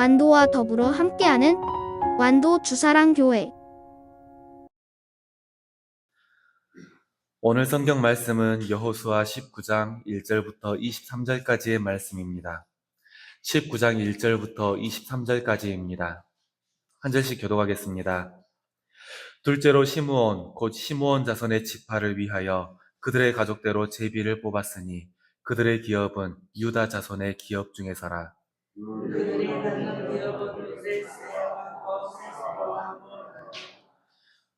완도와 더불어 함께하는 완도 주사랑 교회 오늘 성경 말씀은 여호수아 19장 1절부터 23절까지의 말씀입니다. 19장 1절부터 23절까지입니다. 한 절씩 교독하겠습니다. 둘째로 시므온 곧 시므온 자손의 지파를 위하여 그들의 가족대로 제비를 뽑았으니 그들의 기업은 유다 자손의 기업 중에서라.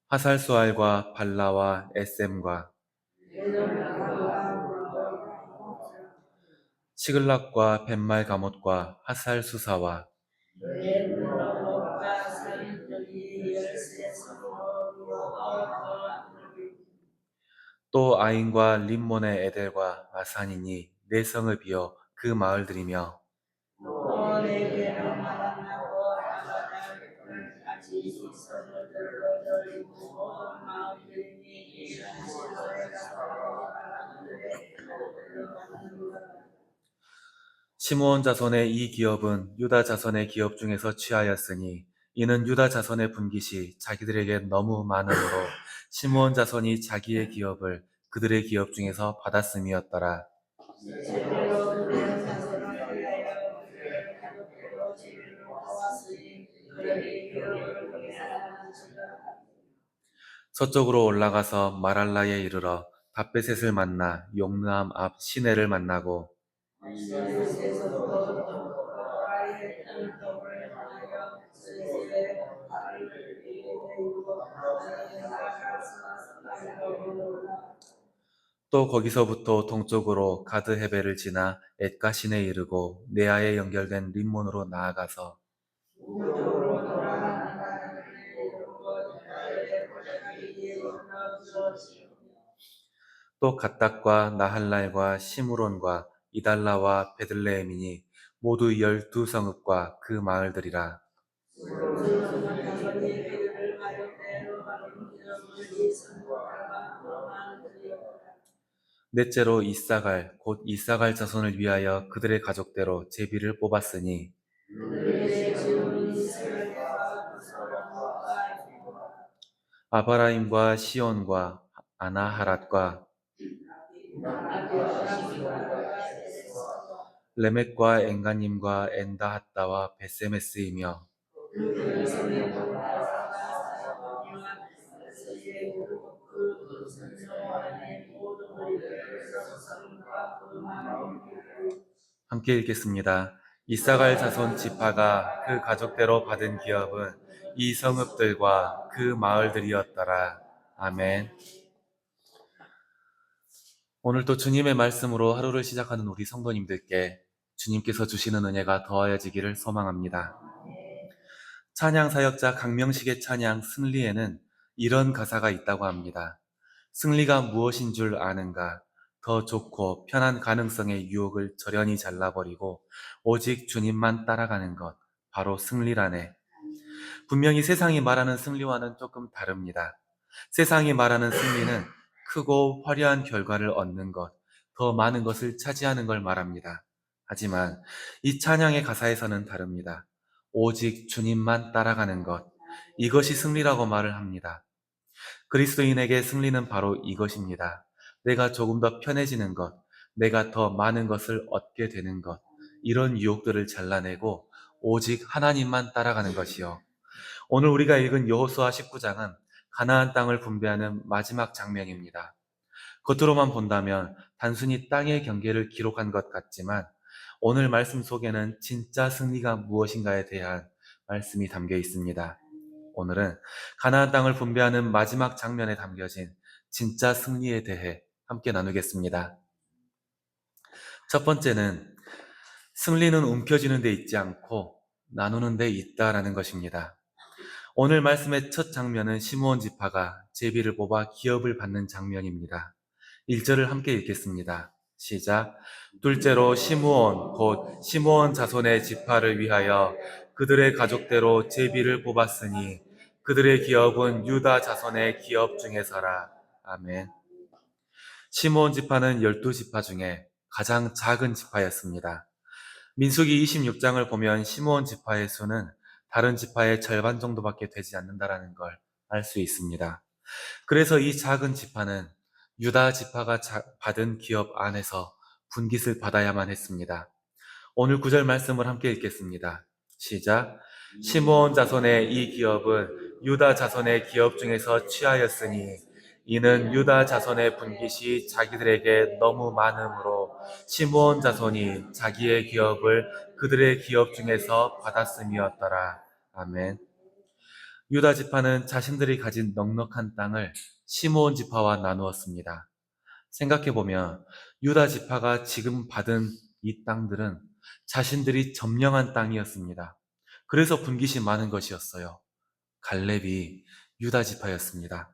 하살수알과 발라와 에셈과 시글락과 벤말 가못과 하살 수사와 또 아인과 림몬의 에델과 아산이니 네 성을 비어 그 마을들이며 시므온 자손의 이 기업은 유다 자손의 기업 중에서 취하였으니 이는 유다 자손의 분깃이 자기들에게 너무 많으므로 시므온 자손이 자기의 기업을 그들의 기업 중에서 받았음이었더라. 서쪽으로 올라가서 마랄라에 이르러 다베셋을 만나 용르암 앞 시내를 만나고 또 거기서부터 동쪽으로 가드 헤베를 지나 엣가신에 이르고 네아에 연결된 림몬으로 나아가서 또 갓닥과 나할랄과 시므론과 이달라와 베들레헴이니 모두 열두 성읍과 그 마을들이라. 넷째로 이사갈 곧 이사갈 자손을 위하여 그들의 가족대로 제비를 뽑았으니 아바라임과 시온과 아나하랏과 레멕과 엔가님과 엔다핫다와 베세메스이며 함께 읽겠습니다. 이사갈 자손 지파가 그 가족대로 받은 기업은 이 성읍들과 그 마을들이었더라. 아멘. 오늘도 주님의 말씀으로 하루를 시작하는 우리 성도님들께 주님께서 주시는 은혜가 더하여지기를 소망합니다. 찬양 사역자 강명식의 찬양 승리에는 이런 가사가 있다고 합니다. 승리가 무엇인 줄 아는가? 더 좋고 편한 가능성의 유혹을 저련히 잘라버리고 오직 주님만 따라가는 것, 바로 승리라네. 분명히 세상이 말하는 승리와는 조금 다릅니다. 세상이 말하는 승리는 크고 화려한 결과를 얻는 것, 더 많은 것을 차지하는 걸 말합니다. 하지만 이 찬양의 가사에서는 다릅니다. 오직 주님만 따라가는 것, 이것이 승리라고 말을 합니다. 그리스도인에게 승리는 바로 이것입니다. 내가 조금 더 편해지는 것, 내가 더 많은 것을 얻게 되는 것, 이런 유혹들을 잘라내고 오직 하나님만 따라가는 것이요. 오늘 우리가 읽은 여호수아 19장은 가나안 땅을 분배하는 마지막 장면입니다. 겉으로만 본다면 단순히 땅의 경계를 기록한 것 같지만 오늘 말씀 속에는 진짜 승리가 무엇인가에 대한 말씀이 담겨 있습니다. 오늘은 가나안 땅을 분배하는 마지막 장면에 담겨진 진짜 승리에 대해 함께 나누겠습니다. 첫 번째는 승리는 움켜쥐는 데 있지 않고 나누는 데 있다라는 것입니다. 오늘 말씀의 첫 장면은 시므온 지파가 제비를 뽑아 기업을 받는 장면입니다. 1절을 함께 읽겠습니다. 시작. 둘째로 시므온 곧 시므온 자손의 지파를 위하여 그들의 가족대로 제비를 뽑았으니 그들의 기업은 유다 자손의 기업 중에서라. 아멘. 시므온 지파는 열두 지파 중에 가장 작은 지파였습니다. 민수기 26장을 보면 시므온 지파의 수는 다른 지파의 절반 정도밖에 되지 않는다라는 걸 알 수 있습니다. 그래서 이 작은 지파는 유다 지파가 자- 받은 기업 안에서 분깃을 받아야만 했습니다. 오늘 구절 말씀을 함께 읽겠습니다. 시작. 시므온 자손의 이 기업은 유다 자손의 기업 중에서 취하였으니 이는 유다 자손의 분깃이 자기들에게 너무 많으므로 시므온 자손이 자기의 기업을 그들의 기업 중에서 받았음이었더라. 아멘. 유다 지파는 자신들이 가진 넉넉한 땅을 시므온 지파와 나누었습니다. 생각해 보면 유다 지파가 지금 받은 이 땅들은 자신들이 점령한 땅이었습니다. 그래서 분깃이 많은 것이었어요. 갈렙이 유다 지파였습니다.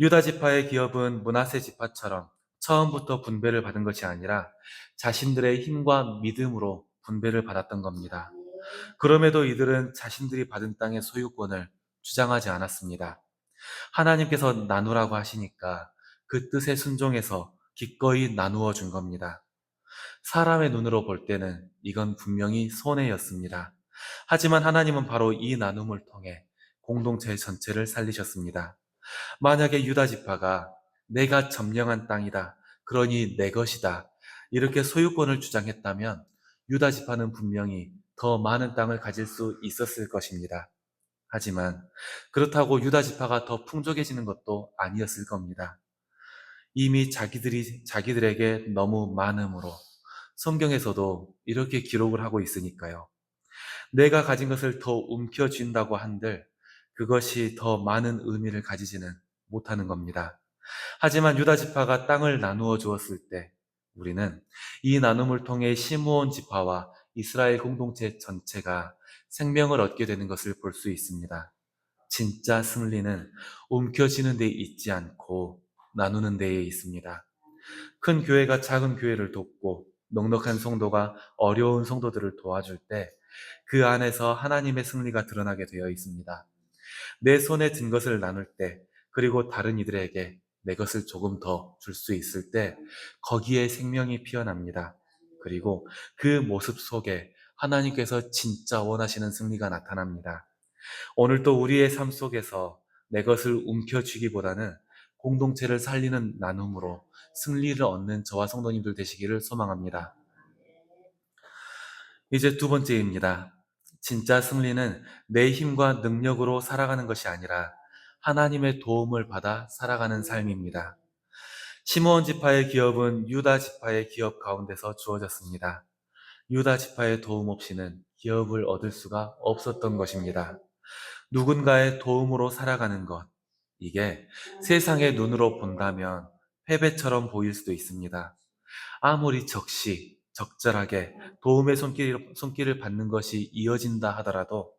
유다 지파의 기업은 문하세 지파처럼 처음부터 분배를 받은 것이 아니라 자신들의 힘과 믿음으로 분배를 받았던 겁니다. 그럼에도 이들은 자신들이 받은 땅의 소유권을 주장하지 않았습니다. 하나님께서 나누라고 하시니까 그 뜻에 순종해서 기꺼이 나누어 준 겁니다. 사람의 눈으로 볼 때는 이건 분명히 손해였습니다. 하지만 하나님은 바로 이 나눔을 통해 공동체 전체를 살리셨습니다. 만약에 유다 지파가 내가 점령한 땅이다. 그러니 내 것이다. 이렇게 소유권을 주장했다면 유다 지파는 분명히 더 많은 땅을 가질 수 있었을 것입니다. 하지만 그렇다고 유다 지파가 더 풍족해지는 것도 아니었을 겁니다. 이미 자기들이 자기들에게 너무 많음으로 성경에서도 이렇게 기록을 하고 있으니까요. 내가 가진 것을 더 움켜쥔다고 한들 그것이 더 많은 의미를 가지지는 못하는 겁니다. 하지만 유다 지파가 땅을 나누어 주었을 때 우리는 이 나눔을 통해 시므온 지파와 이스라엘 공동체 전체가 생명을 얻게 되는 것을 볼 수 있습니다. 진짜 승리는 움켜쥐는 데 있지 않고 나누는 데에 있습니다. 큰 교회가 작은 교회를 돕고 넉넉한 성도가 어려운 성도들을 도와줄 때 그 안에서 하나님의 승리가 드러나게 되어 있습니다. 내 손에 든 것을 나눌 때 그리고 다른 이들에게 내 것을 조금 더 줄 수 있을 때 거기에 생명이 피어납니다. 그리고 그 모습 속에 하나님께서 진짜 원하시는 승리가 나타납니다. 오늘도 우리의 삶 속에서 내 것을 움켜쥐기보다는 공동체를 살리는 나눔으로 승리를 얻는 저와 성도님들 되시기를 소망합니다. 이제 두 번째입니다. 진짜 승리는 내 힘과 능력으로 살아가는 것이 아니라 하나님의 도움을 받아 살아가는 삶입니다. 시므온 지파의 기업은 유다 지파의 기업 가운데서 주어졌습니다. 유다 지파의 도움 없이는 기업을 얻을 수가 없었던 것입니다. 누군가의 도움으로 살아가는 것, 이게 세상의 눈으로 본다면 패배처럼 보일 수도 있습니다. 아무리 적시, 적절하게 도움의 손길, 손길을 받는 것이 이어진다 하더라도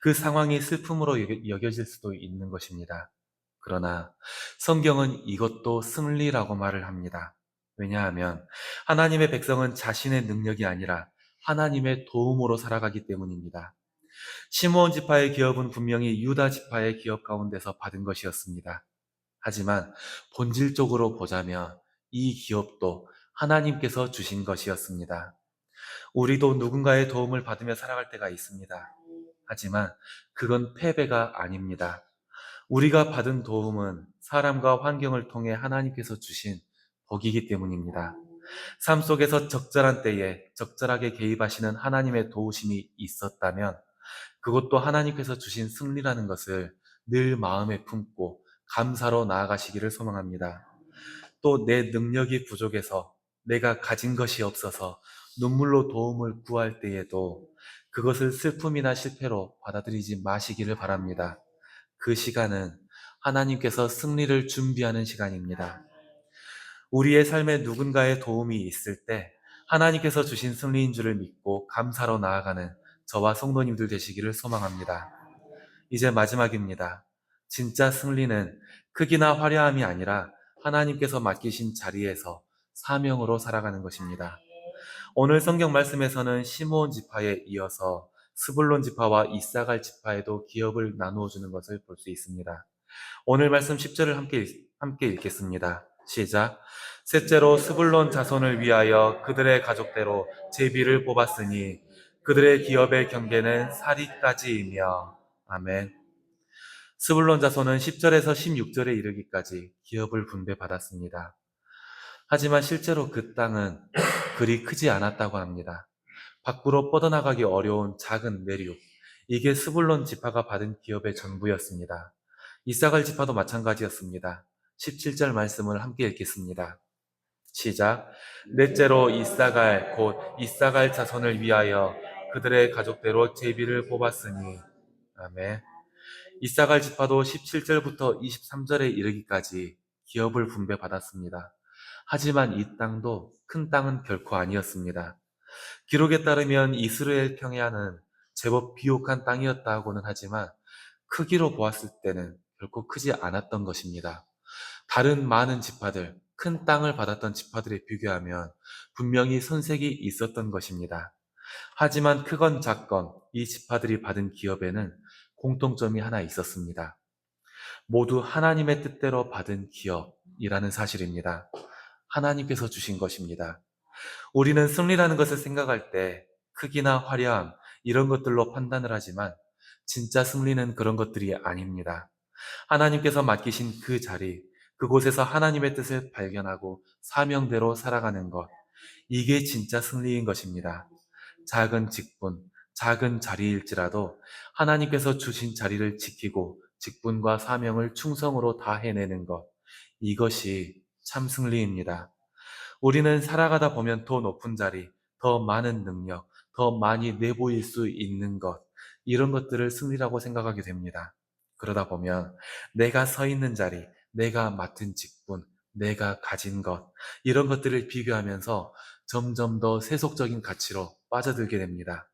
그 상황이 슬픔으로 여겨- 여겨질 수도 있는 것입니다. 그러나 성경은 이것도 승리라고 말을 합니다. 왜냐하면 하나님의 백성은 자신의 능력이 아니라 하나님의 도움으로 살아가기 때문입니다. 시므온 지파의 기업은 분명히 유다 지파의 기업 가운데서 받은 것이었습니다. 하지만 본질적으로 보자면 이 기업도 하나님께서 주신 것이었습니다. 우리도 누군가의 도움을 받으며 살아갈 때가 있습니다. 하지만 그건 패배가 아닙니다. 우리가 받은 도움은 사람과 환경을 통해 하나님께서 주신 복이기 때문입니다. 삶 속에서 적절한 때에 적절하게 개입하시는 하나님의 도우심이 있었다면 그것도 하나님께서 주신 승리라는 것을 늘 마음에 품고 감사로 나아가시기를 소망합니다. 또 내 능력이 부족해서 내가 가진 것이 없어서 눈물로 도움을 구할 때에도 그것을 슬픔이나 실패로 받아들이지 마시기를 바랍니다. 그 시간은 하나님께서 승리를 준비하는 시간입니다. 우리의 삶에 누군가의 도움이 있을 때 하나님께서 주신 승리인 줄을 믿고 감사로 나아가는 저와 성도님들 되시기를 소망합니다. 이제 마지막입니다. 진짜 승리는 크기나 화려함이 아니라 하나님께서 맡기신 자리에서 사명으로 살아가는 것입니다. 오늘 성경 말씀에서는 시므온 지파에 이어서 스불론 지파와 이사갈 지파에도 기업을 나누어 주는 것을 볼 수 있습니다. 오늘 말씀 10절을 함께, 읽- 함께 읽겠습니다. 시작. 셋째로 스불론 자손을 위하여 그들의 가족대로 제비를 뽑았으니 그들의 기업의 경계는 사리까지이며 아멘. 스불론 자손은 10절에서 16절에 이르기까지 기업을 분배받았습니다. 하지만 실제로 그 땅은 그리 크지 않았다고 합니다. 밖으로 뻗어나가기 어려운 작은 내륙, 이게 스불론 지파가 받은 기업의 전부였습니다. 이사갈 지파도 마찬가지였습니다. 17절 말씀을 함께 읽겠습니다. 시작. 넷째로 이사갈 곧 이사갈 자손을 위하여 그들의 가족대로 제비를 뽑았으니 아멘. 이사갈 지파도 17절부터 23절에 이르기까지 기업을 분배받았습니다. 하지만 이 땅도 큰 땅은 결코 아니었습니다. 기록에 따르면 이스라엘 평야는 제법 비옥한 땅이었다고는 하지만 크기로 보았을 때는 결코 크지 않았던 것입니다. 다른 많은 지파들, 큰 땅을 받았던 지파들에 비교하면 분명히 선색이 있었던 것입니다. 하지만 크건 작건 이 지파들이 받은 기업에는 공통점이 하나 있었습니다. 모두 하나님의 뜻대로 받은 기업이라는 사실입니다. 하나님께서 주신 것입니다. 우리는 승리라는 것을 생각할 때 크기나 화려함 이런 것들로 판단을 하지만 진짜 승리는 그런 것들이 아닙니다. 하나님께서 맡기신 그 자리, 그곳에서 하나님의 뜻을 발견하고 사명대로 살아가는 것, 이게 진짜 승리인 것입니다. 작은 직분, 작은 자리일지라도 하나님께서 주신 자리를 지키고 직분과 사명을 충성으로 다 해내는 것, 이것이 참 승리입니다. 우리는 살아가다 보면 더 높은 자리, 더 많은 능력, 더 많이 내보일 수 있는 것, 이런 것들을 승리라고 생각하게 됩니다. 그러다 보면 내가 서 있는 자리, 내가 맡은 직분, 내가 가진 것, 이런 것들을 비교하면서 점점 더 세속적인 가치로 빠져들게 됩니다.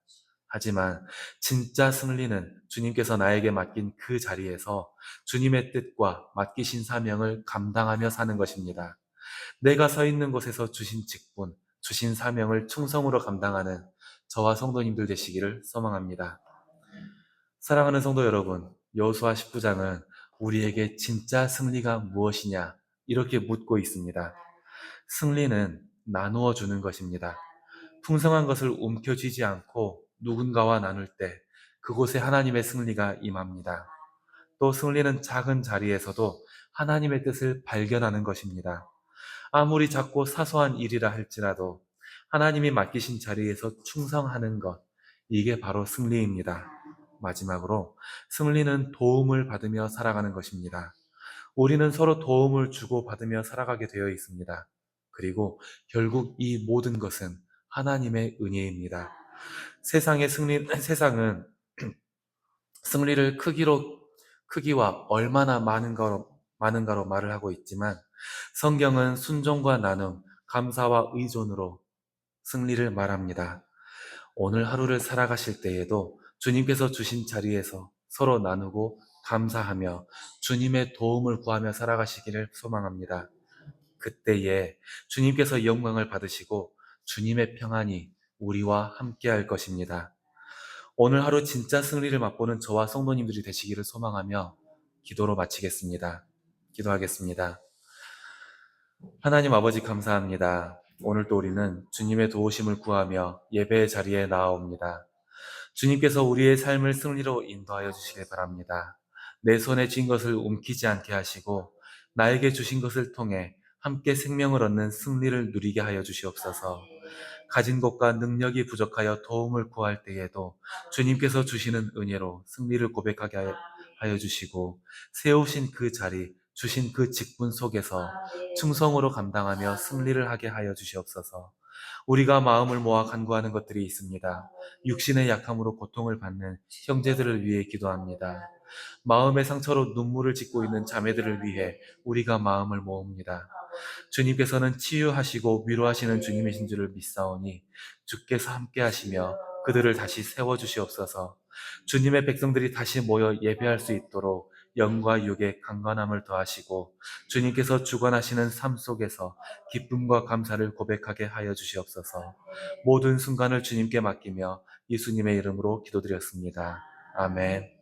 하지만 진짜 승리는 주님께서 나에게 맡긴 그 자리에서 주님의 뜻과 맡기신 사명을 감당하며 사는 것입니다. 내가 서 있는 곳에서 주신 직분, 주신 사명을 충성으로 감당하는 저와 성도님들 되시기를 소망합니다. 사랑하는 성도 여러분, 여호수아 19장은 우리에게 진짜 승리가 무엇이냐 이렇게 묻고 있습니다. 승리는 나누어 주는 것입니다. 풍성한 것을 움켜쥐지 않고 누군가와 나눌 때 그곳에 하나님의 승리가 임합니다. 또 승리는 작은 자리에서도 하나님의 뜻을 발견하는 것입니다. 아무리 작고 사소한 일이라 할지라도 하나님이 맡기신 자리에서 충성하는 것, 이게 바로 승리입니다. 마지막으로 승리는 도움을 받으며 살아가는 것입니다. 우리는 서로 도움을 주고 받으며 살아가게 되어 있습니다. 그리고 결국 이 모든 것은 하나님의 은혜입니다. 세상의 승리, 세상은 승리를 크기로, 크기와 얼마나 많은가로, 많은가로 말을 하고 있지만 성경은 순종과 나눔, 감사와 의존으로 승리를 말합니다. 오늘 하루를 살아가실 때에도 주님께서 주신 자리에서 서로 나누고 감사하며 주님의 도움을 구하며 살아가시기를 소망합니다. 그때에 주님께서 영광을 받으시고 주님의 평안이 우리와 함께 할 것입니다. 오늘 하루 진짜 승리를 맛보는 저와 성도님들이 되시기를 소망하며 기도로 마치겠습니다. 기도하겠습니다. 하나님 아버지 감사합니다. 오늘도 우리는 주님의 도우심을 구하며 예배의 자리에 나아옵니다. 주님께서 우리의 삶을 승리로 인도하여 주시길 바랍니다. 내 손에 쥔 것을 움키지 않게 하시고 나에게 주신 것을 통해 함께 생명을 얻는 승리를 누리게 하여 주시옵소서. 가진 것과 능력이 부족하여 도움을 구할 때에도 주님께서 주시는 은혜로 승리를 고백하게 하여 주시고 세우신 그 자리, 주신 그 직분 속에서 충성으로 감당하며 승리를 하게 하여 주시옵소서. 우리가 마음을 모아 간구하는 것들이 있습니다. 육신의 약함으로 고통을 받는 형제들을 위해 기도합니다. 마음의 상처로 눈물을 짓고 있는 자매들을 위해 우리가 마음을 모읍니다. 주님께서는 치유하시고 위로하시는 주님이신 줄을 믿사오니 주께서 함께 하시며 그들을 다시 세워 주시옵소서 주님의 백성들이 다시 모여 예배할 수 있도록 영과 육의 강건함을 더하시고 주님께서 주관하시는 삶 속에서 기쁨과 감사를 고백하게 하여 주시옵소서 모든 순간을 주님께 맡기며 예수님의 이름으로 기도드렸습니다. 아멘.